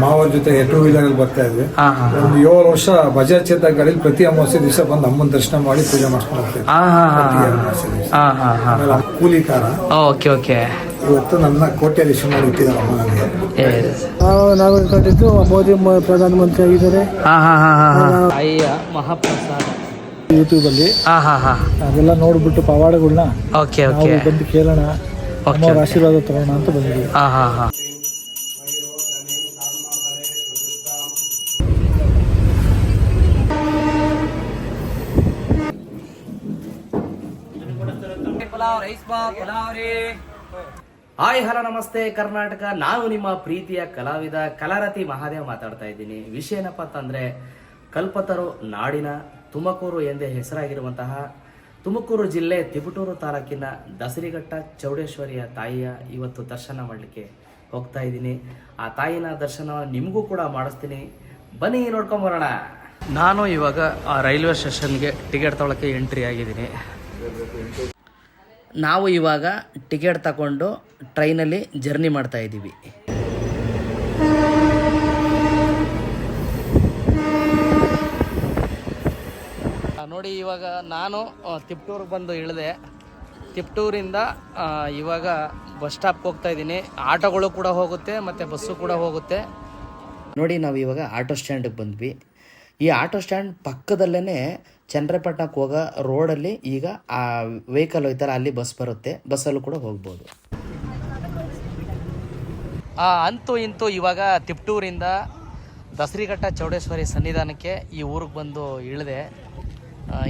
ಮಾವರ ಜೊತೆ two wheeler ಬರ್ತಾ ಇದ್ವಿ. ಒಂದು ಏಳು ವರ್ಷ ಬಜಾಜ್ ಚೇತ ಗಾಡಿ ಪ್ರತಿ ಅಮಾವಾಸ್ಯ ದಿವಸ ಬಂದು ಅಮ್ಮನ ದರ್ಶನ ಮಾಡಿ ಪೂಜೆ ಮಾಡ್ಕೊಂಡು ಪ್ರತಿ ಅಮಾವಾಸ್ಯೆ ದಿವಸ. ಆಮೇಲೆ ಕೂಲಿ ಕಾರ. Okay okay. ಇವತ್ತು ನನ್ನ ಕೋಟ್ಯಾಧೀಶ ಮಾಡಿ ಇಟ್ಟಿದ್ದಾರೆ ಅಮ್ಮ ನನಗೆ ನಾವು ನಾವು ಅನ್ಕೊಂಡಿದ್ದು ಮೋದಿ ಮ- ಪ್ರಧಾನಮಂತ್ರಿ ಆಗಿದ್ದಾರೆ. ಯೂಟ್ಯೂಬ್ ಅಲ್ಲಿ ಹಾ ಹಾ ಹಾ. ಮಹಾಪ್ರಸಾದ. ಯೂಟ್ಯೂಬಲ್ಲಿ ಹಾ ಹಾ ಹಾ. ಅದೆಲ್ಲ ನೋಡ್ಬಿಟ್ಟು ಪವಾಡಗಳನ್ನ ಓಕೆ ನಾವು ಓಕೆ ಬಂದು ಕೇಳೋಣ. ಓಕೆ ಆಶೀರ್ವಾದ ತಗೋಣ ಅಂತ ಬಂದಿದ್ದೀವಿ. ಹಾ ಹಾ ಹಾ. ಹಾಯ್ ಹಲೋ ನಮಸ್ತೆ. ಕರ್ನಾಟಕ ನಾನು ನಿಮ್ಮ ಪ್ರೀತಿಯ ಕಲಾವಿದ ಕಲಾರತಿ ಮಹಾದೇವ್ ಮಾತಾಡ್ತಾ ಇದ್ದೀನಿ. ವಿಷಯ ಏನಪ್ಪ ಅಂತಂದ್ರೆ ಕಲ್ಪತರು ನಾಡಿನ ತುಮಕೂರು ಎಂದೇ ಹೆಸರಾಗಿರುವಂತಹ ತುಮಕೂರು ಜಿಲ್ಲೆ ತಿಪಟೂರು ತಾಲೂಕಿನ ದಸರಿಘಟ್ಟ ಚೌಡೇಶ್ವರಿಯ ತಾಯಿಯ ಇವತ್ತು ದರ್ಶನ ಮಾಡಲಿಕ್ಕೆ ಹೋಗ್ತಾ ಇದ್ದೀನಿ. ಆ ತಾಯಿನ ದರ್ಶನ ನಿಮಗೂ ಕೂಡ ಮಾಡಿಸ್ತೀನಿ. ಬನ್ನಿ ನೋಡ್ಕೊಂಬರೋಣ ನಾನು ಇವಾಗ ಆ ರೈಲ್ವೆ ಸ್ಟೇಷನ್ಗೆ ಟಿಕೆಟ್ ತೊಳಕ್ಕೆ ಎಂಟ್ರಿ ಆಗಿದ್ದೀನಿ. ನಾವು ಇವಾಗ ಟಿಕೆಟ್ ತಗೊಂಡು ಟ್ರೈನಲ್ಲಿ ಜರ್ನಿ ಮಾಡ್ತಾ ಇದ್ದೀವಿ. ನೋಡಿ ಇವಾಗ ನಾನು ತಿಪ್ಟೂರ್ಗೆ ಬಂದು ಇಳಿದೆ. ತಿಪ್ಟೂರಿಂದ ಇವಾಗ ಬಸ್ ಸ್ಟಾಪ್ಗೆ ಹೋಗ್ತಾ ಇದ್ದೀನಿ. ಆಟೋಗಳು ಕೂಡ ಹೋಗುತ್ತೆ ಮತ್ತು ಬಸ್ಸು ಕೂಡ ಹೋಗುತ್ತೆ. ನೋಡಿ ನಾವು ಇವಾಗ ಆಟೋ ಸ್ಟ್ಯಾಂಡಿಗೆ ಬಂದ್ವಿ. ಈ ಆಟೋ ಸ್ಟ್ಯಾಂಡ್ ಪಕ್ಕದಲ್ಲೇ ಚಂದ್ರಪಟ್ಟಣಕ್ಕೆ ಹೋಗೋ ರೋಡಲ್ಲಿ ಈಗ ಆ ವೆಹಿಕಲ್ ಹೋಯ್ತಾರೆ ಅಲ್ಲಿ ಬಸ್ ಬರುತ್ತೆ. ಬಸ್ಸಲ್ಲೂ ಕೂಡ ಹೋಗ್ಬೋದು. ಅಂತೂ ಇಂತೂ ಇವಾಗ ತಿಪ್ಟೂರಿಂದ ದಸರಿಘಟ್ಟ ಚೌಡೇಶ್ವರಿ ಸನ್ನಿಧಾನಕ್ಕೆ ಈ ಊರಿಗೆ ಬಂದು ಇಳಿದೆ.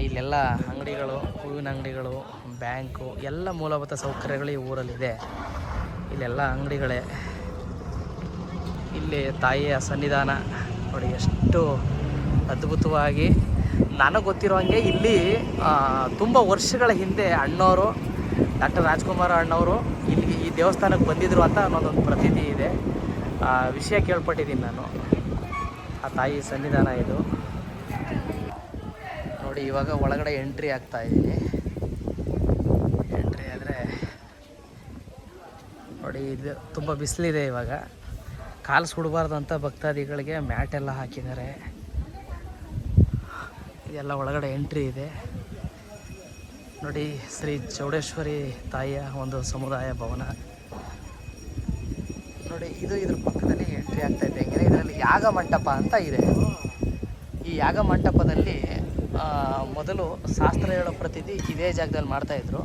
ಇಲ್ಲೆಲ್ಲ ಅಂಗಡಿಗಳು, ಹೂವಿನ ಅಂಗಡಿಗಳು, ಬ್ಯಾಂಕು, ಎಲ್ಲ ಮೂಲಭೂತ ಸೌಕರ್ಯಗಳು ಈ ಊರಲ್ಲಿದೆ. ಇಲ್ಲೆಲ್ಲ ಅಂಗಡಿಗಳೇ. ಇಲ್ಲಿ ತಾಯಿಯ ಸನ್ನಿಧಾನ ನೋಡಿ ಎಷ್ಟು ಅದ್ಭುತವಾಗಿ ನನಗೆ ಗೊತ್ತಿರೋ ಹಾಗೆ ಇಲ್ಲಿ ತುಂಬ ವರ್ಷಗಳ ಹಿಂದೆ ಅಣ್ಣವರು ಡಾಕ್ಟರ್ ರಾಜ್ಕುಮಾರ್ ಅಣ್ಣವರು ಇಲ್ಲಿಗೆ ಈ ದೇವಸ್ಥಾನಕ್ಕೆ ಬಂದಿದ್ರು ಅಂತ ಅನ್ನೋದೊಂದು ಪ್ರತೀತಿ ಇದೆ. ವಿಷಯ ಕೇಳ್ಪಟ್ಟಿದ್ದೀನಿ ನಾನು. ಆ ತಾಯಿ ಸನ್ನಿಧಾನ ಇದು. ನೋಡಿ, ಇವಾಗ ಒಳಗಡೆ ಎಂಟ್ರಿ ಆಗ್ತಾ ಇದ್ದೀನಿ ಎಂಟ್ರಿ ಆದರೆ, ನೋಡಿ, ಇದು ತುಂಬ ಬಿಸಿಲಿದೆ ಇವಾಗ. ಕಾಲು ಸುಡಬಾರ್ದು ಅಂತ ಭಕ್ತಾದಿಗಳಿಗೆ ಮ್ಯಾಟ್ ಎಲ್ಲ ಹಾಕಿದ್ದಾರೆ. ಇದೆಲ್ಲ ಒಳಗಡೆ ಎಂಟ್ರಿ ಇದೆ. ನೋಡಿ, ಶ್ರೀ ಚೌಡೇಶ್ವರಿ ತಾಯಿಯ ಒಂದು ಸಮುದಾಯ ಭವನ. ನೋಡಿ, ಇದು ಇದ್ರ ಪಕ್ಕದಲ್ಲಿ ಎಂಟ್ರಿ ಆಗ್ತಾ ಇದೆ. ಹೆಂಗೆ ಇದರಲ್ಲಿ ಯಾಗ ಮಂಟಪ ಅಂತ ಇದೆ. ಈ ಯಾಗ ಮಂಟಪದಲ್ಲಿ ಮೊದಲು ಶಾಸ್ತ್ರ ಹೇಳೋ ಪ್ರತಿದಿ ಇದೇ ಜಾಗದಲ್ಲಿ ಮಾಡ್ತಾಯಿದ್ರು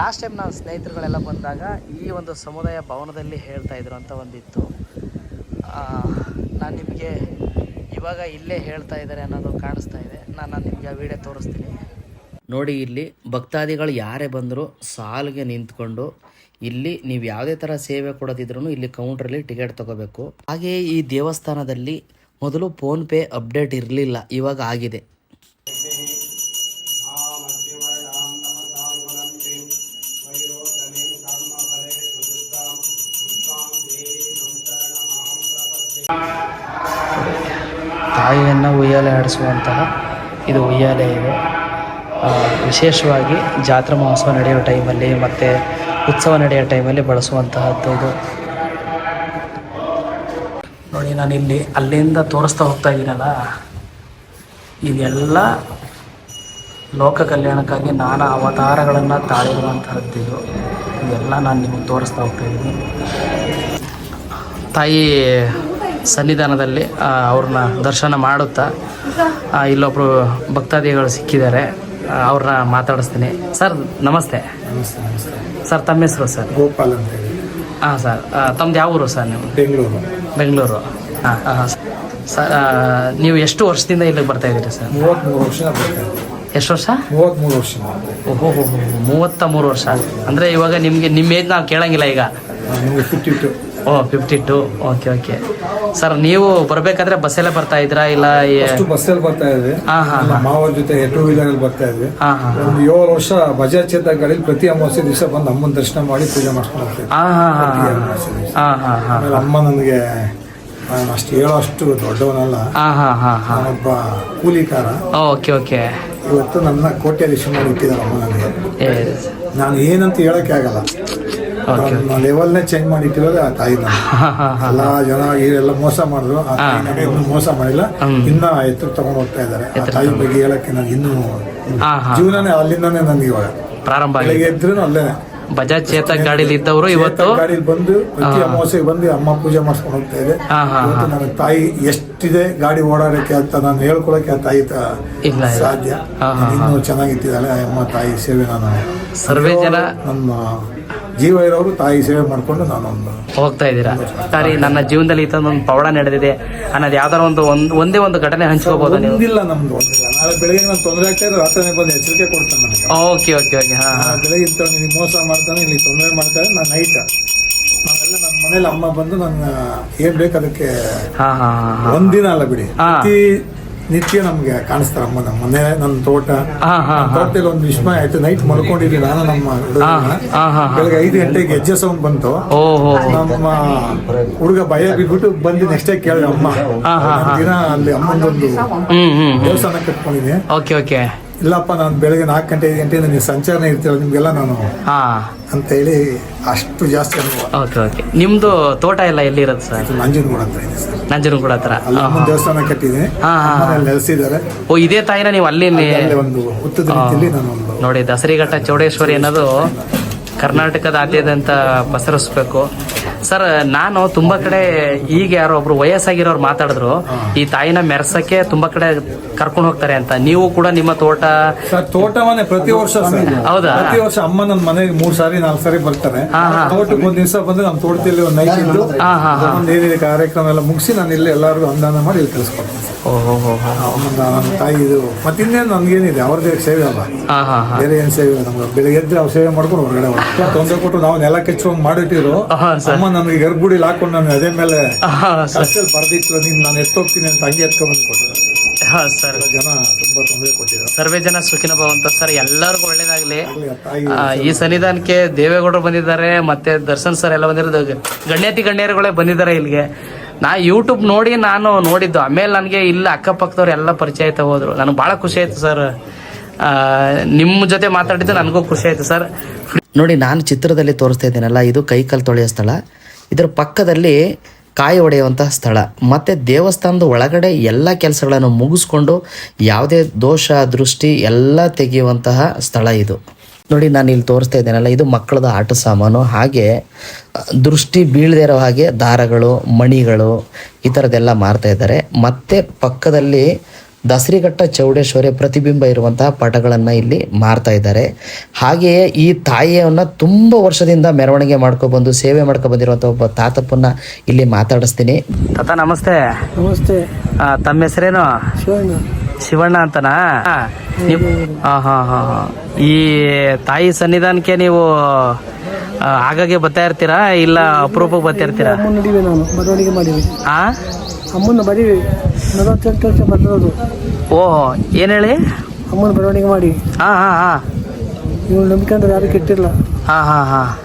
ಲಾಸ್ಟ್ ಟೈಮ್ ನಾವು ಸ್ನೇಹಿತರುಗಳೆಲ್ಲ ಬಂದಾಗ ಈ ಒಂದು ಸಮುದಾಯ ಭವನದಲ್ಲಿ ಹೇಳ್ತಾ ಇದ್ರು ಅಂತ ಒಂದಿತ್ತು. ನಾನು ನಿಮಗೆ ಇವಾಗ ಇಲ್ಲೇ ಹೇಳ್ತಾ ಇದ್ದಾರೆ ಅನ್ನೋದು ಕಾಣಿಸ್ತಾ ಇದೆ. ನಾನು ನಿಮಗೆ ಆ ವಿಡಿಯೋ ತೋರಿಸ್ತೀನಿ. ನೋಡಿ, ಇಲ್ಲಿ ಭಕ್ತಾದಿಗಳು ಯಾರೇ ಬಂದರೂ ಸಾಲಿಗೆ ನಿಂತ್ಕೊಂಡು ಇಲ್ಲಿ ನೀವು ಯಾವುದೇ ಥರ ಸೇವೆ ಕೊಡೋದಿದ್ರು ಇಲ್ಲಿ ಕೌಂಟ್ರಲ್ಲಿ ಟಿಕೆಟ್ ತಗೋಬೇಕು. ಹಾಗೆಯೇ ಈ ದೇವಸ್ಥಾನದಲ್ಲಿ ಮೊದಲು ಫೋನ್ಪೇ ಅಪ್ಡೇಟ್ ಇರಲಿಲ್ಲ, ಇವಾಗ ಆಗಿದೆ. ಉಯ್ಯಾಲೆ ಆಡಿಸುವಂತಹ ಇದು ಉಯ್ಯಾಲೆ ಇದೆ. ವಿಶೇಷವಾಗಿ ಜಾತ್ರಾ ಮಹೋತ್ಸವ ನಡೆಯೋ ಟೈಮಲ್ಲಿ ಮತ್ತು ಉತ್ಸವ ನಡೆಯೋ ಟೈಮಲ್ಲಿ ಬಳಸುವಂತಹದ್ದು ಇದು. ನೋಡಿ ನಾನು ಇಲ್ಲಿ ಅಲ್ಲಿಂದ ತೋರಿಸ್ತಾ ಹೋಗ್ತಾ ಇದ್ದೀನಲ್ಲ ಇದೆಲ್ಲ ಲೋಕ ಕಲ್ಯಾಣಕ್ಕಾಗಿ ನಾನಾ ಅವತಾರಗಳನ್ನು ಇದು. ಇದೆಲ್ಲ ನಾನು ನಿಮಗೆ ತೋರಿಸ್ತಾ ಹೋಗ್ತಾ ಇದ್ದೀನಿ ತಾಯಿ ಸನ್ನಿಧಾನದಲ್ಲಿ ಅವ್ರನ್ನ ದರ್ಶನ ಮಾಡುತ್ತಾ ಆ, ಇಲ್ಲೊಬ್ರು ಭಕ್ತಾದಿಗಳು ಸಿಕ್ಕಿದ್ದಾರೆ ಅವ್ರನ್ನ ಮಾತಾಡಿಸ್ತೀನಿ. ಸರ್ ನಮಸ್ತೆ. ಸರ್ ತಮ್ಮ ಹೆಸರು ಸರ್? ಗೋಪಾಲ್ ಅಂತ ಹಾಂ ಸರ್. ತಮ್ದು ಯಾವ ಊರು ಸರ್ ನೀವು ಬೆಂಗಳೂರು. ಬೆಂಗಳೂರು. ಹಾಂ ಹಾಂ ಸರ್ ನೀವು ಎಷ್ಟು ವರ್ಷದಿಂದ ಇಲ್ಲಿಗೆ ಬರ್ತಾ ಇದ್ದೀರಿ ಸರ್? ಮೂವತ್ತ್ಮೂರು ವರ್ಷ ಎಷ್ಟು ವರ್ಷ? ಮೂವತ್ತ್ಮೂರು ವರ್ಷ ಓಹೋ ಮೂವತ್ತ ಮೂರು ವರ್ಷ. ಅಂದರೆ ಇವಾಗ ನಿಮಗೆ ನಿಮ್ಮ ಏಜ್ ನಾವು ಕೇಳಂಗಿಲ್ಲ ಈಗ. ನಿಮಗೆ fifty two oh fifty two okay okay sir ನೀವು ಬರಬೇಕಾದ್ರೆ ಬಸ್ಸಲ್ಲೇ ಬರ್ತಾ ಇದ್ರಾ ಇಲ್ಲ ಅಷ್ಟು ಬಸ್ಸಲ್ಲಿ ಬರ್ತಾ ಇದ್ವಿ. ಹಾಂ ಹಾಂ ನಮ್ಮ ಜೊತೆ ಟೂ ವೀಲರ್ ಬರ್ತಾ ಇದ್ವಿ. ಹಾಂ ಹಾಂ ಒಂದು ಏಳು ವರ್ಷ ಬಜಾಜ್ ಚೇತ ಗಾಡಿಲಿ ಪ್ರತಿ ಅಮಾವಾಸ್ಯೆ ದಿವಸ ಬಂದು ಅಮ್ಮನ ದರ್ಶನ ಮಾಡಿ ಪೂಜೆ ಮಾಡ್ಕೊಂಡು ಹೋಗ್ತಾ ಇದ್ವಿ ಹಾಂ ಹಾಂ ಹಾಂ. ಹಾಂ ಹಾಂ ಹಾಂ ಆಮೇಲೆ ಅಮ್ಮ ನನಗೆ ನಾನು ಅಷ್ಟು ಹೇಳೋಷ್ಟು ದೊಡ್ಡವನಲ್ಲ. ಹಾಂ ಹಾಂ ಹಾಂ ಹಾಂ. ನಾನೊಬ್ಬ ಕೂಲಿಕಾರ. ಓಕೆ ಓಕೆ ಇವತ್ತು ನನ್ನ ಕೋಟ್ಯಾಧೀಶ ಮಾಡಿ ಇಟ್ಟಿದ್ದಾರೆ ಅಮ್ಮ ನನಗೆ. ನಾನು ಏನಂತ ಹೇಳಕ್ಕೆ ಆಗಲ್ಲ ಲೆವೆಲ್ನೇ ಚೇಂಜ್ ಮಾಡಿ ಇಟ್ಟಿರೋದು ಆ ತಾಯಿ ಎಲ್ಲ ಜನ ಇವರೆಲ್ಲ ಮೋಸ ಮಾಡಿದ್ರು. ಆ ತಾಯಿ ಇನ್ನೂ ಮೋಸ ಮಾಡಿಲ್ಲ. ಇನ್ನ ಎತ್ತರ ತಗೊಂಡು ಹೋಗ್ತಾ ಇದ್ದಾರೆ. ಆ ತಾಯಿ ಬಗ್ಗೆ ಹೇಳಕ್ಕೆ ನಾನು ಇನ್ನೂ ಜೀವನನೇ ಅಲ್ಲಿಂದಾನೇ ನನಗೆ ಇವಾಗ. ಪ್ರಾರಂಭ ಬೆಳಗ್ಗೆ ಎದ್ರು ಅಲ್ಲೇನೆ. ಬಜಾಜ್ ಚೇತಕ್ ಗಾಡಿಲಿ ಇದ್ದವರು ಇವತ್ತು? ಗಾಡಿಲಿ ಬಂದು ಪ್ರತಿ ಅಮಾವಾಸ್ಯೆಗೆ ಬಂದು ಅಮ್ಮ ಪೂಜೆ ಮಾಡಿಸ್ಕೊಂಡು ಹೋಗ್ತಾ ಇದೆ. ಇವತ್ತು ನನ್ನ ತಾಯಿ ಎಷ್ಟಿದೆ ಗಾಡಿ ಓಡಾಡಕ್ಕೆ ಅಂತ ನಾನು ಹೇಳ್ಕೊಳಕ್ಕೆ ಆ ತಾಯಿ. ಸಾಧ್ಯ. ಇನ್ನೂ ಚೆನ್ನಾಗಿಟ್ಟಿದ್ದಾಳೆ. ಅಮ್ಮ ತಾಯಿ ಸೇವೆ ನಾನು ಸರ್ವೇ ಜನ ನಮ್ಮ ಜೀವ ಇರೋರು ತಾಯಿ ಸೇವೆ ಮಾಡ್ಕೊಂಡು ನಾನು ಹೋಗ್ತಾ ಇದ್ದೀರಾ? ಸರಿ ನನ್ನ ಜೀವನದಲ್ಲಿ ಈ ಒಂದು ಪವಾಡ ನಡೆದಿದೆ. ಅನ್ನೋದು ಯಾವ್ದಾರ ಒಂದು ಒಂದ್- ಒಂದೇ ಒಂದು ಘಟನೆ ಹಂಚ್ಕೋಬಹುದು ನೀವು? ಒಂದಿಲ್ಲ ನಮ್ದು ಒಂದಿಲ್ಲ. ನಾಳೆ ಬೆಳಗ್ಗೆ ನಾನು ತೊಂದರೆ ಆಗ್ತಾ ಇದ್ರೆ ರಾತ್ರಿ ಬಂದು ಎಚ್ಚರಿಕೆ ಕೊಡ್ತಾನೆ ನನಗೆ. ಓಕೆ ಓಕೆ ಓಕೆ ಹಾ ಹಾ. ನಾಳೆ ಬೆಳಗ್ಗೆ ಮೋಸ ಮಾಡ್ತಾನೆ ಇಲ್ಲಿ ತೊಂದರೆ ಮಾಡ್ತಾನೆ ನಾನು ನೈಟ್ ನಾವೆಲ್ಲ ನನ್ನ ಮನೇಲಿ ಅಮ್ಮ ಬಂದು ನನ್ನ ಏನ್ ಬೇಕು ಅದಕ್ಕೆ ಹಾ ಹಾ ಹಾ ಹಾ. ಒಂದಿನ ಅಲ್ಲ ಬಿಡಿ. ಹಾ. ಪ್ರತಿ ನಿತ್ಯ ನಮ್ಗೆ ಕಾಣಿಸ್ತಾರೆ ಅಮ್ಮ ನಮ್ಮ ಮನೆ ನನ್ನ ತೋಟ. ಹಾ ಹಾ ನನ್ನ ತೋಟದಲ್ಲಿ ಒಂದು ವಿಸ್ಮಯ ಆಯ್ತು. ನೈಟ್ ಮಲ್ಕೊಂಡಿದ್ವಿ ನಾನು ನಮ್ಮ. ಬೆಳಗ್ಗೆ ಐದು ಗಂಟೆಗೆ ಹೆಜ್ಜೆ ಸೌಂಡ್ ಬಂತು. ನಮ್ಮ ಹುಡುಗ ಭಯ ಬಿಟ್ಬಿಟ್ಟು ಬಂದು ನೆಕ್ಸ್ಟ್ ಡೇ ಕೇಳಿದೆ ಅಮ್ಮ ದಿನ ಅಲ್ಲಿ ಅಮ್ಮನ ಹ್ಮ್ ದೇವಸ್ಥಾನ ಕಟ್ಕೊಂಡಿದ್ದೆ ಇಲ್ಲಪ್ಪ ನಾನು ಬೆಳಗ್ಗೆ ನಾಲ್ಕು ಗಂಟೆ ಐದು ಗಂಟೆಯಿಂದ ನೀವು ಸಂಚಾರನೇ ಇರ್ತೀರ ನಿಮ್ಗೆಲ್ಲ ನಾನು ಹಾ. ಅಂತ ಹೇಳಿ ಅಷ್ಟು ಜಾಸ್ತಿ ಅನುಭವ. Okay okay. ನಿಮ್ದು ತೋಟ ಎಲ್ಲ ಎಲ್ಲಿರೋದು ಸರ್? ನಂಜನಗೂಡ ಅಂತ ಇದೆ ಸರ್. ನಂಜನಗೂಡ ಹತ್ರ. ಅಲ್ಲಿ ಅಮ್ಮನ ದೇವಸ್ಥಾನ ಕಟ್ಟಿದ್ದೀನಿ. ಹಾ, ಹಾ. ಅಮ್ಮನಲ್ಲಿ ನೆಲೆಸಿದ್ದಾರೆ. ಓ ಇದೇ ತಾಯಿನ ನೀವು ಅಲ್ಲಿ ಅಲ್ಲಿ ಒಂದು ಹುತ್ತದ ರೀತಿಯಲ್ಲಿ ನಾನು ಒಂದು ನೋಡಿ ದಸರಿಘಟ್ಟ ಚೌಡೇಶ್ವರಿ ಅನ್ನೋದು ಕರ್ನಾಟಕದಾದ್ಯಂತ ಪಸರಿಸ್ಬೇಕು. ಸರ್ ನಾನು ತುಂಬಾ ಕಡೆ ಈಗ ಯಾರೋ ಒಬ್ರು ವಯಸ್ಸಾಗಿರೋರು ಮಾತಾಡಿದ್ರು ಈ ತಾಯಿನ ಮೆರೆಸಕ್ಕೆ ತುಂಬಾ ಕಡೆ ಕರ್ಕೊಂಡು ಹೋಗ್ತಾರೆ ಅಂತ. ನೀವು ಕೂಡ ನಿಮ್ಮ ತೋಟ ಸರ್ ತೋಟವನ್ನೇ ಪ್ರತಿ ವರ್ಷ ಸರ್. ಹೌದಾ? ಪ್ರತಿ ವರ್ಷ ಅಮ್ಮ ನನ್ನ ಮನೆಗೆ ಮೂರ್ ಸಾರಿ ನಾಲ್ಕು ಸಾರಿ ಬರ್ತಾರೆ. ಹಾ, ಹಾ. ತೋಟಕ್ಕೆ ಒಂದ್ ದಿವಸ ಬಂದು ನಮ್ಮ ತೋಟದಲ್ಲಿ ಒಂದ್ ನೈಟ್ ಇದ್ದು ಹಾ, ಹಾ, ಹಾ. ಒಂದು ಏನಿದೆ ಕಾರ್ಯಕ್ರಮ ಎಲ್ಲ ಮುಗಿಸಿ ನಾನು ಇಲ್ಲಿ ಎಲ್ಲರಿಗೂ ಅನುದಾನ ಮಾಡಿ ಇಲ್ಲಿ ತಿಳಿಸ್ಕೊಡ್ತೀನಿ ಓಹೋ ಹೋ ಹೋ ಅಮ್ಮನ ನನ್ನ ತಾಯಿ ಇದು. ಮತ್ತಿನ್ನೇನು ನಮ್ಗೇನಿದೆ ಅವ್ರದ್ದೇ ಸೇವೆ ಅಲ್ಲ ಹಾ ಹಾ ಹಾ. ಬೇರೆ ಏನ್ ಸೇವೆ? ನಮ್ಗೆ ಬೆಳಿಗ್ಗೆ ಎದ್ರೆ ಅವ್ರು ಸೇವೆ ಮಾಡ್ಕೊಂಡು ಹೊರಗಡೆ ಹೋಗ್ತಾರೆ. ತೊಂದರೆ ಕೊಟ್ಟು ನಾವು ನೆಲ ಕೆಚ್ಚುವಂಗ್ ಮಾಡಿಟ್ಟಿರು ಹಾ, ಸರ್. ಅಮ್ಮ ನನಗೆ ಗರ್ಭಗುಡಿಲಿ ಹಾಕೊಂಡು ನಾನು ಅದೇ ಮೇಲೆ ಹಾ, ಸರ್. ಕಷ್ಟದಲ್ಲಿ ಬರ್ದಿತ್ತು ನೀನು ನಾನು ಎತ್ತೋಗ್ತೀನಿ ಅಂತ ಹಂಗೆ ಎತ್ಕೊಂಡ್ಬಂದು ಕೊಟ್ಟರು ಹಾ ಸರ್. ಜನ ತುಂಬಾ ತೊಂದರೆ ಕೊಟ್ಟಿದ್ದಾರೆ. ಸರ್ವೇ ಜನ ಸುಖಿನ ಭವಂತ ಸರ್. ಎಲ್ಲರಿಗೂ ಒಳ್ಳೇದಾಗ್ಲಿ. ಈ ಸನ್ನಿಧಾನಕ್ಕೆ ದೇವೇಗೌಡರು ಬಂದಿದ್ದಾರೆ ಮತ್ತೆ ದರ್ಶನ್ ಸರ್ ಎಲ್ಲ ಬಂದಿರೋದು ಗಣ್ಯತಿ ಗಣ್ಯರುಗಳೇ ಬಂದಿದ್ದಾರೆ ಇಲ್ಲಿಗೆ. ನಾ ಯೂಟ್ಯೂಬ್ ನೋಡಿ ನಾನು ನೋಡಿದ್ದು. ಆಮೇಲೆ ನನಗೆ ಇಲ್ಲಿ ಅಕ್ಕಪಕ್ಕದವ್ರು ಎಲ್ಲ ಪರಿಚಯ ಆಯ್ತಾ ಹೋದ್ರು. ನನಗೆ ಭಾಳ ಖುಷಿ ಆಯ್ತು ಸರ್. ನಿಮ್ಮ ಜೊತೆ ಮಾತಾಡಿದ್ದು ನನಗೂ ಖುಷಿ ಆಯ್ತು ಸರ್. ನೋಡಿ ನಾನು ಚಿತ್ರದಲ್ಲಿ ತೋರಿಸ್ತಾ ಇದ್ದೀನಲ್ಲ ಇದು ಕೈಕಾಲು ತೊಳೆಯೋ ಸ್ಥಳ. ಇದರ ಪಕ್ಕದಲ್ಲಿ ಕಾಯಿ ಹೊಡೆಯುವಂತಹ ಸ್ಥಳ. ಮತ್ತು ದೇವಸ್ಥಾನದ ಒಳಗಡೆ ಎಲ್ಲ ಕೆಲಸಗಳನ್ನು ಮುಗಿಸ್ಕೊಂಡು ಯಾವುದೇ ದೋಷ, ದೃಷ್ಟಿ ಎಲ್ಲ ತೆಗೆಯುವಂತಹ ಸ್ಥಳ ಇದು. ನೋಡಿ, ನಾನು ಇಲ್ಲಿ ತೋರಿಸ್ತಾ ಇದ್ದೇನಲ್ಲ, ಇದು ಮಕ್ಕಳದ ಆಟ ಸಾಮಾನು. ಹಾಗೆ, ದೃಷ್ಟಿ ಬೀಳದೇ ಇರೋ ಹಾಗೆ ದಾರಗಳು, ಮಣಿಗಳು ಈ ಥರದ್ದೆಲ್ಲ ಮಾರ್ತಾ ಇದ್ದಾರೆ. ಮತ್ತೆ ಪಕ್ಕದಲ್ಲಿ ದಸರಿಘಟ್ಟ ಚೌಡೇಶ್ವರಿ ಪ್ರತಿಬಿಂಬ ಇರುವಂತಹ ಪಟಗಳನ್ನು ಇಲ್ಲಿ ಮಾರ್ತಾ ಇದ್ದಾರೆ. ಹಾಗೆಯೇ ಈ ತಾಯಿಯನ್ನ ತುಂಬ ವರ್ಷದಿಂದ ಮೆರವಣಿಗೆ ಮಾಡ್ಕೊಬಂದು ಸೇವೆ ಮಾಡ್ಕೊಬಂದಿರುವಂಥ ಒಬ್ಬ ತಾತಪ್ಪನ್ನ ಇಲ್ಲಿ ಮಾತಾಡಿಸ್ತೀನಿ. ತಾತ ನಮಸ್ತೆ. ನಮಸ್ತೆ. ತಮ್ಮ ಹೆಸರೇನು? ಶಿವಣ್ಣ. ಶಿವಣ್ಣ ಅಂತನಾ? ನೀವು ಹಾಂ ಹಾ ಹಾ ಹಾ. ಈ ತಾಯಿ ಸನ್ನಿಧಾನಕ್ಕೆ ನೀವು ಆಗಾಗೆ ಆಗಾಗ್ಗೆ ಬರ್ತಾ ಇರ್ತೀರಾ? ಇಲ್ಲ ಅಪರೂಪಕ್ಕೆ ಬರ್ತಾ ಇರ್ತೀರಾ? ಅಮ್ಮನ ಅಮ್ಮನ ಬರೀವಿ ನಲವತ್ತೆಂಟು ವರ್ಷ ಬಂದಿರೋದು ಓಹ್ ಏನು ಹೇಳಿ? ಅಮ್ಮನ ಬರವಣಿಗೆ ಮಾಡಿ. ಹಾಂ ಹಾಂ ಹಾಂ. ಇವ್ರು ನಂಬ್ಕೊಂಡ್ರೆ ಯಾರು ಕೆಟ್ಟಿಲ್ಲ. ಹಾಂ ಹಾಂ ಹಾಂ.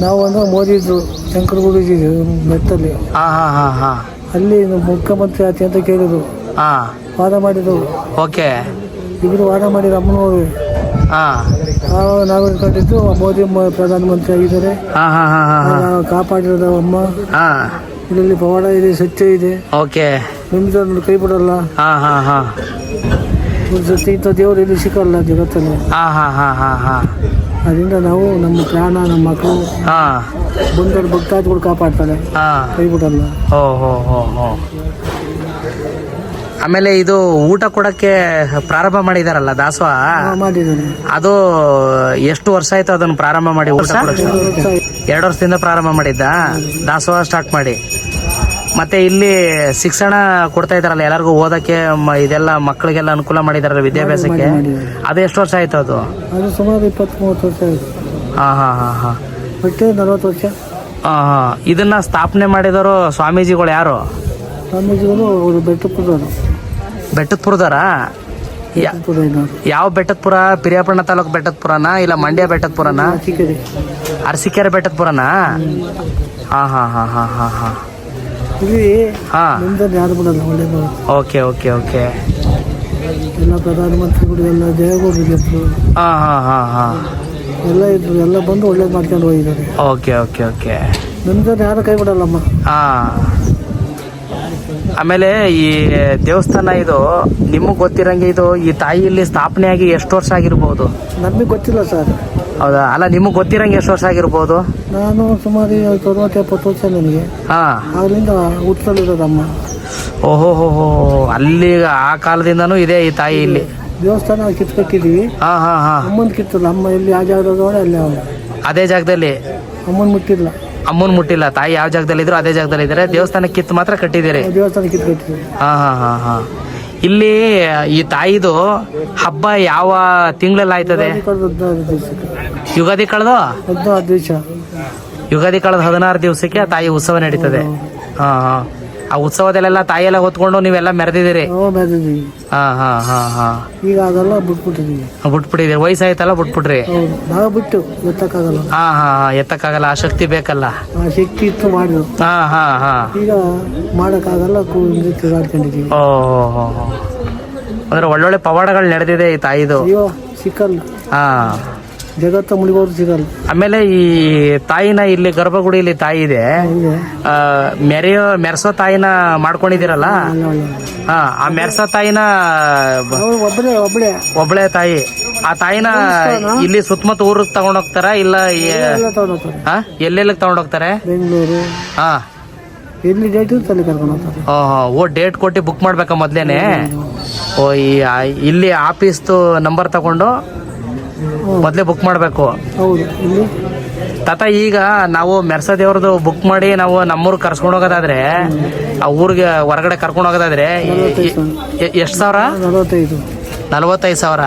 ನಾವು ಅಂದ್ರೆ ಮೋದಿ ಇದ್ರು ಶಂಕರ ಗುರುಜಿ ಮೆತ್ತಲ್ಲಿ ಹಾಂ ಹಾಂ ಹಾಂ ಹಾಂ. ಅಲ್ಲಿ ಮುಖ್ಯಮಂತ್ರಿ ಆತಿ ಅಂತ ಕೇಳಿದ್ರು. ಹಾಂ. ವಾದ ಮಾಡಿದ್ರು. ಓಕೆ. ಇಬ್ಬರು ವಾದ ಮಾಡಿದ್ರು ಅಮ್ಮನವರು. ಹಾಂ. ನಾವು ಅನ್ಕೊಂಡಿದ್ದು ಮೋದಿ ಮ- ಪ್ರಧಾನಮಂತ್ರಿ ಆಗಿದ್ದಾರೆ. ಹಾ ಹಾ ಹಾ ಹಾ ಹಾ. ನಾವು ಕಾಪಾಡಿರೋದು ಅಮ್ಮ. ಹಾ. ಇದರಲ್ಲಿ ಪವಾಡ ಇದೆ ಸತ್ಯ ಇದೆ. ಓಕೆ ನಿಮ್ದು ಕೈ ಬಿಡಲ್ಲ. ಹಾ ಹಾ ಹಾ. ಇಂಥ ದೇವರು ಇಲ್ಲಿ ಸಿಕ್ಕಲ್ಲ ಜಗತ್ತಲ್ಲಿ. ಹಾ ಹಾ ಹಾ ಹಾ ಹಾ. ಅದರಿಂದ ನಾವು ನಮ್ಮ ಪ್ರಾಣ ನಮ್ಮ ಮಕ್ಕಳು ಹಾ. ಬಂದವರು ಭಕ್ತಾದಿಗಳು ಕಾಪಾಡ್ತಾರೆ. ಹಾ. ಕೈ ಬಿಡಲ್ಲ. ಓ ಹೋ ಹೋ ಹೋ. ಆಮೇಲೆ ಇದು ಊಟ ಕೊಡಕ್ಕೆ ಪ್ರಾರಂಭ ಮಾಡಿದಾರಲ್ಲ ದಾಸವಾ ನಾವು ಅದು ಎಷ್ಟು ವರ್ಷ ಆಯ್ತು ಅದನ್ನು ಪ್ರಾರಂಭ ಮಾಡಿ ಊಟ ಕೊಡಕ್ಕೆ? ಎರಡು ವರ್ಷದಿಂದ ಪ್ರಾರಂಭ ಮಾಡಿದ್ದ. ದಾಸೋಹ ಸ್ಟಾರ್ಟ್ ಮಾಡಿ. ಮತ್ತೆ ಇಲ್ಲಿ ಶಿಕ್ಷಣ ಕೊಡ್ತಾ ಇದಾರಲ್ಲ ಎಲ್ಲರಿಗೂ ಓದಕ್ಕೆ ಮ- ಇದೆಲ್ಲ ಮಕ್ಕಳಿಗೆಲ್ಲ ಅನುಕೂಲ ಮಾಡಿದಾರಲ್ಲ ವಿದ್ಯಾಭ್ಯಾಸಕ್ಕೆ? ಅದು ಎಷ್ಟು ವರ್ಷ ಆಯ್ತು ಅದು? ಅದು ಸುಮಾರು ಇಪ್ಪತ್ತು ಮೂವತ್ತು ವರ್ಷ ಆಯಿತು. ಹಾ ಹಾ ಹಾ ಹಾ. ಬಟ್ಟೆ ನಲವತ್ತು ವರ್ಷ. ಹಾ ಹಾ. ಇದನ್ನ ಸ್ಥಾಪನೆ ಮಾಡಿದವರು ಸ್ವಾಮೀಜಿಗಳು ಯಾರು? ಸ್ವಾಮೀಜಿಗಳು ಅವರು ಬೆಟ್ಟದಪುರದಾರ ಯಾವ ಬೆಟ್ಟದಪುರ ಪಿರಿಯಾಪಣ್ಣ ತಾಲೂಕು ಬೆಟ್ಟದಪುರನ ಇಲ್ಲ ಮಂಡ್ಯ ಬೆಟ್ಟದಪುರನ ಚಿಕ್ಕದೆ ಅರಸೀಕೆರೆ ಬೆಟ್ಟದಪುರನ ಹಾ ಹಾ ಹಾ ಹಾ ಹಾ ಹಾ. ಹಾ. ನಿಮ್ದಲ್ಲಿ ಯಾರು ಬಿಡಲ್ಲ ಒಳ್ಳೆ ಓಕೆ ಓಕೆ ಓಕೆ. ಎಲ್ಲ ಪ್ರಧಾನಮಂತ್ರಿಗಳು ಎಲ್ಲ ದೇವೇಗೌಡರು ಗೆದ್ರು. ಹಾ ಹಾ ಹಾ ಹಾ. ಎಲ್ಲ ಇದ್ರು ಎಲ್ಲ ಬಂದು ಒಳ್ಳೇದು ಮಾಡ್ಕೊಂಡು ಹೋಗಿದ್ದಾರೆ. Okay okay okay. ನಮ್ದವ್ರು ಯಾರು ಕೈ ಬಿಡಲ್ಲಮ್ಮ? ಹಾಂ. ಆಮೇಲೆ ಈ ದೇವಸ್ಥಾನ ಇದು ನಿಮಗೆ ಗೊತ್ತಿರಂಗೆ ಇದು ಈ ತಾಯಿ ಇಲ್ಲಿ ಸ್ಥಾಪನೆ ಆಗಿ ಎಷ್ಟು ವರ್ಷ ಆಗಿರ್ಬೋದು? ನಮಗೆ ಗೊತ್ತಿಲ್ಲ ಸರ್. ಹೌದಾ? ಅಲ್ಲ ನಿಮಗೆ ಗೊತ್ತಿರಂಗೆ ಎಷ್ಟು ವರ್ಷ ಆಗಿರ್ಬೋದು? ನಾನು ಸುಮಾರು ಅರವತ್ತು ಎಪ್ಪತ್ತು ವರ್ಷ ನನಗೆ. ಹಾಂ. ಅಲ್ಲಿಂದ ಹುಟ್ಟಲಿರೋದಮ್ಮ ಓಹೋ ಹೋ ಹೋ ಅಲ್ಲಿ ಆ ಕಾಲದಿಂದನೂ ಇದೆ ಈ ತಾಯಿ ಇಲ್ಲಿ ದೇವಸ್ಥಾನ ಕಿತ್ಕೊಟ್ಟಿದೀವಿ ಹಾ ಹಾ ಹಾ. ಅಮ್ಮನ ಕಿತ್ತಲ್ಲ ಅಮ್ಮ ಇಲ್ಲಿ ಆ ಜಾಗದವಳೆ ಅಲ್ಲಿ ಅವಳು ಅದೇ ಜಾಗದಲ್ಲಿ? ಅಮ್ಮನ ಮುಟ್ಟಿಲ್ಲ. ಅಮ್ಮನ್ ಮುಟ್ಟಿಲ್ಲ. ತಾಯಿ ಯಾವ ಜಾಗದಲ್ಲಿ ಇದ್ರು ಅದೇ ಜಾಗದಲ್ಲಿ ಇದ್ದಾರೆ ದೇವಸ್ಥಾನ ಕಿತ್ತು ಮಾತ್ರ ಕಟ್ಟಿದ್ದೀರಿ. ದೇವಸ್ಥಾನ ಕಿತ್ಕೊಟ್ಟಿದ್ದೀವಿ. ಹಾ ಹಾ ಹಾ ಹಾ. ಇಲ್ಲಿ ಈ ತಾಯಿದು ಹಬ್ಬ ಯಾವ ತಿಂಗಳಲ್ಲಿ ಆಯ್ತದೆ? ಯುಗಾದಿ ಕಳೆದು? ಯುಗಾದಿ ಕಳೆದ ಹದಿನಾರು ದಿವಸಕ್ಕೆ ಆ ತಾಯಿ ಉತ್ಸವ ನಡೀತದೆ. ಹಾ ಹಾ. ಆ ಉತ್ಸವದಲ್ಲೆಲ್ಲ ತಾಯಿಯೆಲ್ಲ ಹೊತ್ಕೊಂಡು ನೀವೆಲ್ಲ ಮೆರೆದಿದ್ದೀರಿ? ಹಾ ಹಾ ಹಾ ಹಾ. ಈಗ ಅದೆಲ್ಲ ಬಿಟ್ಬಿಟ್ಟಿದೀವಿ ಬಿಟ್ಬಿಟ್ಟಿದ್ದೀರಿ. ವಯಸ್ಸಾಯ್ತಲ್ಲ ಬಿಟ್ಬಿಟ್ರಿ? ನಾವು ಬಿಟ್ಟು ಎತ್ತಕ್ಕಾಗಲ್ಲ. ಹಾ ಹಾ ಹಾ. ಎತ್ತಕ್ಕಾಗಲ್ಲ. ಆ ಶಕ್ತಿ ಬೇಕಲ್ಲ? ಆ ಶಕ್ತಿ ಇತ್ತು ಮಾಡಿದ್ರು. ಹಾ ಹಾ ಹಾ. ಈಗ ಮಾಡೋಕ್ಕಾಗಲ್ಲ ತಿರುಗಾಡ್ಕೊಂಡಿದ್ದೀವಿ. ಓ ಹೋ, ಹೋ, ಹೋ. ಅಂದ್ರೆ ಒಳ್ಳೊಳ್ಳೆ ಪವಾಡಗಳು ನಡೆದಿದೆ ಈ ತಾಯಿದು. ಅಯ್ಯೋ ಸಿಕ್ಕಲ್ಲ. ಹಾ. ಜಗತ್ತ ಮುಳುಗೋದು ಸಿಗಲ್ಲ. ಆಮೇಲೆ ಈ ತಾಯಿನ ಇಲ್ಲಿ ಗರ್ಭಗುಡಿಯಲ್ಲಿ ತಾಯಿ ಇದೆ. ಆ, ಮೆರೆಯೋ ಮೆರೆಸೋ ತಾಯಿನ ಮಾಡ್ಕೊಂಡಿದ್ದೀರಲ್ಲ? ಹಾ ಆ ಮೆರ್ಸೋ ತಾಯಿನ ಅವ್ರು ಒಬ್ಬರೇ ಒಬ್ಬಳೇ. ಒಬ್ಳೆ ತಾಯಿ. ಆ ತಾಯಿನ ಇಲ್ಲಿ ಸುತ್ತಮುತ್ತ ಊರಿಗೆ ತಗೊಂಡೋಗ್ತಾರ ಇಲ್ಲ ಈ- ಎಲ್ಲ ತಗೊಂಡೋಗ್ತಾರೆ ಹಾ ಎಲ್ಲೆಲ್ಲಿ ತಗೊಂಡೋಗ್ತಾರೆ ಬೆಂಗಳೂರು. ಹಾ. ಎಲ್ಲಿ ಡೇಟ್ ಇರುತ್ತೆ ಅಲ್ಲಿ ಕರ್ಕೊಂಡು ಹೋಗ್ತಾರೆ. ಓ ಓ ಡೇಟ್ ಕೊಟ್ಟು ಬುಕ್ ಮಾಡ್ಬೇಕಾ ಮೊದ್ಲೇನೆ? ಓ ಈ ಆ- ಇಲ್ಲಿ ಆಫೀಸ್ದು ನಂಬರ್ ತಗೊಂಡು ಮೊದ್ಲೇ ಬುಕ್ ಮಾಡಬೇಕು. ತಾತ ಈಗ ನಾವು ಮೆರ್ಸ ದೇವ್ರದ್ದು ಬುಕ್ ಮಾಡಿ ನಾವು ನಮ್ಮೂರ್ ಕರ್ಸ್ಕೊಂಡು ಹೋಗೋದಾದ್ರೆ ಆ ಊರಿಗೆ ಹೊರಗಡೆ ಕರ್ಕೊಂಡು ಹೋಗೋದಾದ್ರೆ ಎಷ್ಟು ಸಾವಿರ? ನಲವತ್ತೈದು. ಸಾವಿರ.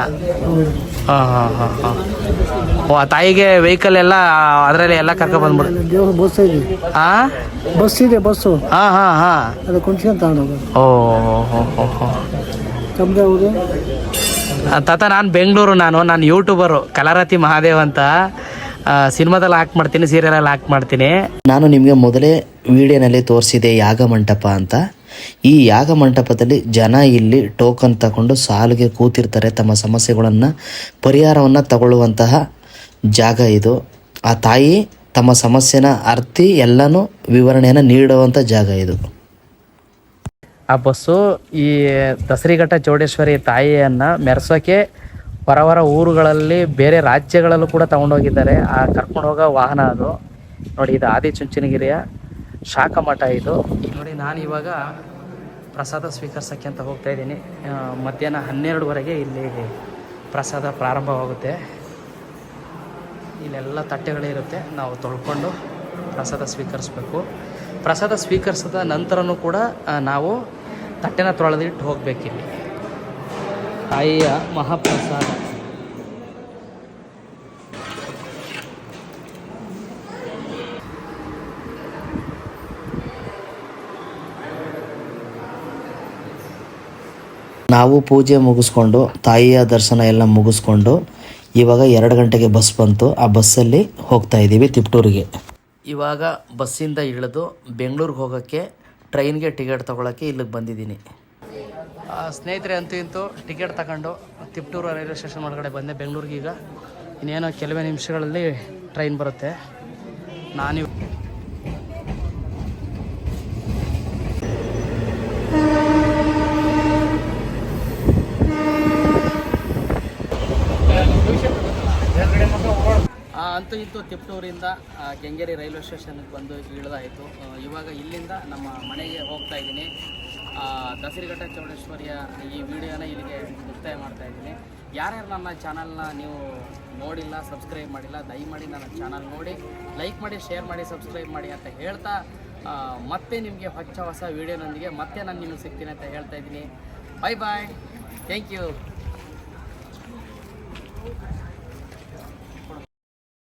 ಹಾಂ ಹಾಂ ಹಾಂ ಹಾ. ಹಾ ಓ ಆ ತಾಯಿಗೆ ವೆಹಿಕಲ್ ಎಲ್ಲ ಅದರಲ್ಲಿ ಎಲ್ಲ ಕರ್ಕೊ ಬಂದ್ಬಿಡು. ಬಸ್ ಇದೆ. ಹಾಂ ಬಸ್ ಇದೆ ಬಸ್ಸು ಹಾ ಹಾ ಹಾ. ಅದು ಕುಂಚ್ಕೊಂಡು ಓ ಹೋ ಹೋ ಹೋ. ತಾತ, ನಾನು ಬೆಂಗಳೂರು ನಾನು. ನಾನು ಯೂಟ್ಯೂಬರು ಕಲಾರತಿ ಮಹಾದೇವ್ ಅಂತ. ಸಿನಿಮಾದಲ್ಲಿ ಹಾಕ್ ಮಾಡ್ತೀನಿ ಸೀರಿಯಲಲ್ಲಿ ಹಾಕ್ ಮಾಡ್ತೀನಿ. ನಾನು ನಿಮಗೆ ಮೊದಲೇ ವಿಡಿಯೋನಲ್ಲಿ ತೋರಿಸಿದೆ ಯಾಗ ಮಂಟಪ ಅಂತ. ಈ ಯಾಗ ಮಂಟಪದಲ್ಲಿ ಜನ ಇಲ್ಲಿ ಟೋಕನ್ ತಗೊಂಡು ಸಾಲಿಗೆ ಕೂತಿರ್ತಾರೆ. ತಮ್ಮ ಸಮಸ್ಯೆಗಳನ್ನು, ಪರಿಹಾರವನ್ನು ತಗೊಳ್ಳುವಂತಹ ಜಾಗ ಇದು. ಆ ತಾಯಿ ತಮ್ಮ ಸಮಸ್ಯೆನ ಅರ್ತಿ ಎಲ್ಲನೂ ವಿವರಣೆಯನ್ನು ನೀಡುವಂಥ ಜಾಗ ಇದು. ಆ ಬಸ್ಸು ಈ ದಸರಿಘಟ್ಟ ಚೌಡೇಶ್ವರಿ ತಾಯಿಯನ್ನು ಮೆರೆಸೋಕೆ ಹೊರ ಹೊರ ಊರುಗಳಲ್ಲಿ ಬೇರೆ ರಾಜ್ಯಗಳಲ್ಲೂ ಕೂಡ ತಗೊಂಡೋಗಿದ್ದಾರೆ. ಆ ಕರ್ಕೊಂಡು ಹೋಗೋ ವಾಹನ ಅದು. ನೋಡಿ, ಇದು ಆದಿಚುಂಚನಗಿರಿಯ ಶಾಖಮಠ ಇದು. ನೋಡಿ, ನಾನು ಇವಾಗ ಪ್ರಸಾದ ಸ್ವೀಕರಿಸೋಕ್ಕೆ ಅಂತ ಹೋಗ್ತಾ ಇದ್ದೀನಿ. ಮಧ್ಯಾಹ್ನ ಹನ್ನೆರಡುವರೆಗೆ ಇಲ್ಲಿ ಪ್ರಸಾದ ಪ್ರಾರಂಭವಾಗುತ್ತೆ. ಇಲ್ಲೆಲ್ಲ ತಟ್ಟೆಗಳೇ ಇರುತ್ತೆ. ನಾವು ತೊಳ್ಕೊಂಡು ಪ್ರಸಾದ ಸ್ವೀಕರಿಸ್ಬೇಕು. ಪ್ರಸಾದ ಸ್ವೀಕರಿಸಿದ ನಂತರನೂ ಕೂಡ ನಾವು ತಟ್ಟೆನ ತೊಳೆದಿಟ್ಟು ಹೋಗಬೇಕಿಲ್ಲಿ. ತಾಯಿಯ ಮಹಾಪ್ರಸಾದ. ನಾವು ಪೂಜೆ ಮುಗಿಸ್ಕೊಂಡು, ತಾಯಿಯ ದರ್ಶನ ಎಲ್ಲ ಮುಗಿಸ್ಕೊಂಡು, ಇವಾಗ ಎರಡು ಗಂಟೆಗೆ ಬಸ್ ಬಂತು. ಆ ಬಸ್ಸಲ್ಲಿ ಹೋಗ್ತಾ ಇದ್ದೀವಿ ತಿಪ್ಟೂರಿಗೆ. ಇವಾಗ ಬಸ್ಸಿಂದ ಇಳಿದು ಬೆಂಗಳೂರಿಗೆ ಹೋಗೋಕ್ಕೆ, ಟ್ರೈನ್ಗೆ ಟಿಕೆಟ್ ತೊಗೊಳಕ್ಕೆ ಇಲ್ಲಿಗೆ ಬಂದಿದ್ದೀನಿ. ಸ್ನೇಹಿತರೆ ಅಂತೂ ಇಂತೂ ಟಿಕೆಟ್ ತಗೊಂಡು ತಿಪ್ಟೂರು ರೈಲ್ವೆ ಸ್ಟೇಷನ್ ಒಳಗಡೆ ಬಂದೆ ಬೆಂಗಳೂರಿಗೆ ಈಗ ಇನ್ನೇನೋ ಕೆಲವೇ ನಿಮಿಷಗಳಲ್ಲಿ ಟ್ರೈನ್ ಬರುತ್ತೆ. ನಾನು ಇತ್ತು ಇಂತೂ ತಿಪ್ಟೂರಿಂದ ಕೆಂಗೇರಿ ರೈಲ್ವೆ ಸ್ಟೇಷನ್ಗೆ ಬಂದು ಇಳಿದಾಯಿತು. ಇವಾಗ ಇಲ್ಲಿಂದ ನಮ್ಮ ಮನೆಗೆ ಹೋಗ್ತಾ ಇದ್ದೀನಿ. ದಸರಿಘಟ್ಟ ಚೌಡೇಶ್ವರಿಯ ಈ ವಿಡಿಯೋನ ಇಲ್ಲಿಗೆ ಮುಕ್ತಾಯ ಮಾಡ್ತಾ ಇದ್ದೀನಿ. ಯಾರ್ಯಾರು ನನ್ನ ಚಾನಲ್ನ ನೀವು ನೋಡಿಲ್ಲ, ಸಬ್ಸ್ಕ್ರೈಬ್ ಮಾಡಿಲ್ಲ, ದಯಮಾಡಿ ನನ್ನ ಚಾನಲ್ ನೋಡಿ. ಲೈಕ್ ಮಾಡಿ, ಶೇರ್ ಮಾಡಿ, ಸಬ್ಸ್ಕ್ರೈಬ್ ಮಾಡಿ ಅಂತ ಹೇಳ್ತಾ ಮತ್ತೆ ನಿಮಗೆ ಹೊಚ್ಚ ಹೊಸ ವಿಡಿಯೋನೊಂದಿಗೆ ಮತ್ತೆ ನಾನು ನಿಮಗೆ ಸಿಗ್ತೀನಿ ಅಂತ ಹೇಳ್ತಾ ಇದ್ದೀನಿ. ಬಾಯ್ ಬಾಯ್ ಥ್ಯಾಂಕ್ ಯು